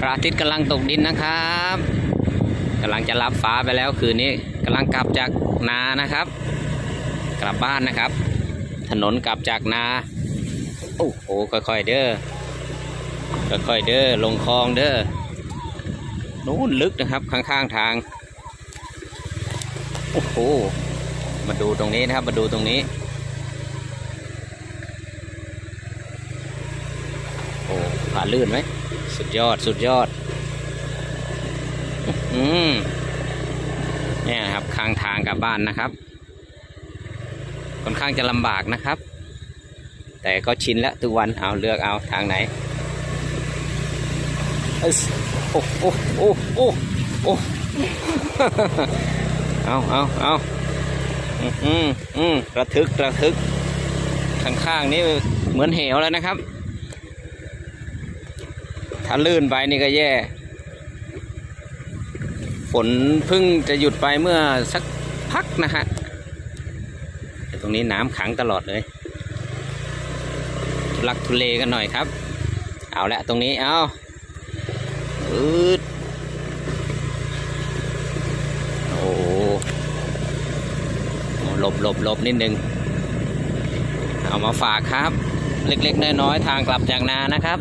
พระอาทิตย์กำลังตกดินนะครับกำลังจะรับฟ้าไปแล้วคืนนี้กำลังกลับจากนานะครับ กลับบ้านนะครับ ถนนกลับจากนาโอ้โหค่อยๆเด้อค่อยๆเด้อลงคลองเด้อนู้นลึกนะครับข้างๆทางโอ้โหมาดูตรงนี้นะครับมาดูตรงนี้โอ้ผ่านลื่นไหม สุดยอดสุดยอด อืมเนี่ยครับข้างทางกลับบ้านนะครับค่อนข้างจะลำบากนะครับ แต่ก็ชินแล้วทุกวันเอาเลือกเอาทางไหนเอ้ยโอ้โอ้โอ้โอ้โอ้เอาเอาเอาอืมอืมอืมระทึกระทึกข้างๆนี่เหมือนเหวแล้วนะครับ ถ้าลื่นไปนี่ก็แย่ ฝนเพิ่งจะหยุดไปเมื่อสักพักนะฮะแต่ตรงนี้น้ำขังตลอดเลยทุลักทุเลกันหน่อยครับ เอาละตรงนี้เอาอืดโอ้โหโอ้หลบหลบหลบนิดนึง เอามาฝากครับ เล็กๆน้อยๆทางกลับจากนานะครับ